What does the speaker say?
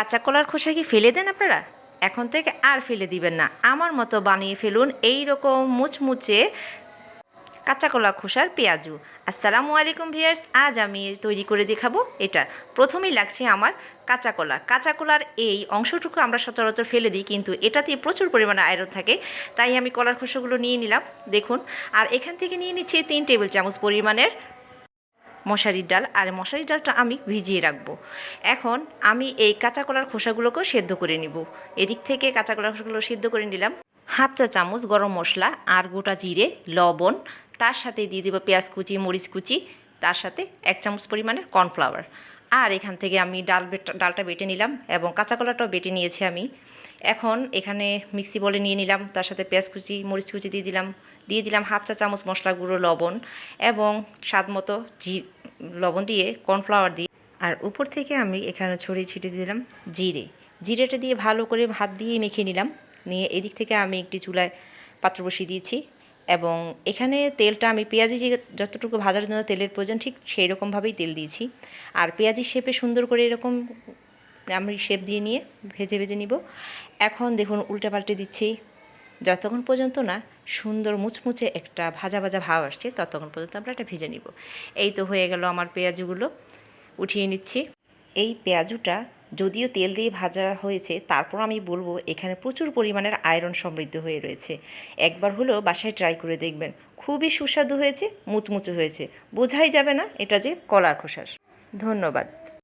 কাঁচা কলার খোসা কি ফেলে দেন আপনারা? এখন থেকে আর ফেলে দিবেন না। আমার মতো বানিয়ে ফেলুন এই রকম মুচমুচে কাঁচা কলা খোসার পেঁয়াজু। আসসালামু আলাইকুম ভিয়ার্স, আজ আমি তৈরি করে দেখাবো এটা। প্রথমেই লাগছে আমার কাঁচা কলা কাঁচা কলার এই অংশটুকু আমরা সচরাচর ফেলে দিই, কিন্তু এটাতে প্রচুর পরিমাণে আয়রন থাকে, তাই আমি কলার খোসাগুলো নিয়ে নিলাম, দেখুন। আর এখান থেকে নিয়ে নিচ্ছি তিন টেবিল চামচ পরিমাণের মশারির ডাল, আর মশারির ডালটা আমি ভিজিয়ে রাখব। এখন আমি এই কাঁচা কলার খোসাগুলোকেও সেদ্ধ করে নিব। এদিক থেকে কাঁচা কলার খোসাগুলো সেদ্ধ করে নিলাম। হাফ চা চামচ গরম মশলা, আর গোটা জিরে, লবণ, তার সাথে দিয়ে দেবো পেঁয়াজ কুচি, মরিচ কুচি, তার সাথে এক চামচ পরিমাণের কর্নফ্লাওয়ার। আর এখান থেকে আমি ডাল ডালটা বেটে নিলাম এবং কাঁচা কলাটাও বেটে নিয়েছি আমি। এখন এখানে মিক্সি বলে নিয়ে নিলাম, তার সাথে পেঁয়াজ কুচি, মরিচ কুচি দিয়ে দিলাম। দিয়ে দিলাম হাফ চা চামচ মশলা গুঁড়ো, লবণ এবং স্বাদ মতো লবণ দিয়ে কর্নফ্লাওয়ার দিয়ে। আর উপর থেকে আমি এখানে ছড়িয়ে ছিটিয়ে দিলাম জিরে। জিরেটা দিয়ে ভালো করে হাত দিয়ে মেখে নিলাম। নিয়ে এদিক থেকে আমি একটি চুলায় পাত্র বসিয়ে দিয়েছি। এবং এখানে তেলটা আমি পেঁয়াজি যে যতটুকু ভাজার জন্য তেলের প্রয়োজন, ঠিক সেই রকমভাবেই তেল দিয়েছি। আর পেঁয়াজি শেপে সুন্দর করে এরকম আমি শেপ দিয়ে নিয়ে ভেজে ভেজে নিব। এখন দেখুন, উল্টে পাল্টে দিচ্ছি। যতক্ষণ পর্যন্ত না সুন্দর মুচমুচে একটা ভাজা ভাজা ভাব আসছে, ততক্ষণ পর্যন্ত আমরা এটা ভেজে নিব। এই তো হয়ে গেল আমার পেঁয়াজুগুলো, উঠিয়ে নিচ্ছি। এই পেঁয়াজুটা যদিও তেল দিয়ে ভাজা হয়েছে, তারপর আমি বলব এখানে প্রচুর পরিমাণের আয়রন সমৃদ্ধ হয়ে রয়েছে। একবার হলেও বাসায় ট্রাই করে দেখবেন। খুবই সুস্বাদু হয়েছে, মুচমুচে হয়েছে। বোঝাই যাবে না এটা যে কলার খোসার। ধন্যবাদ।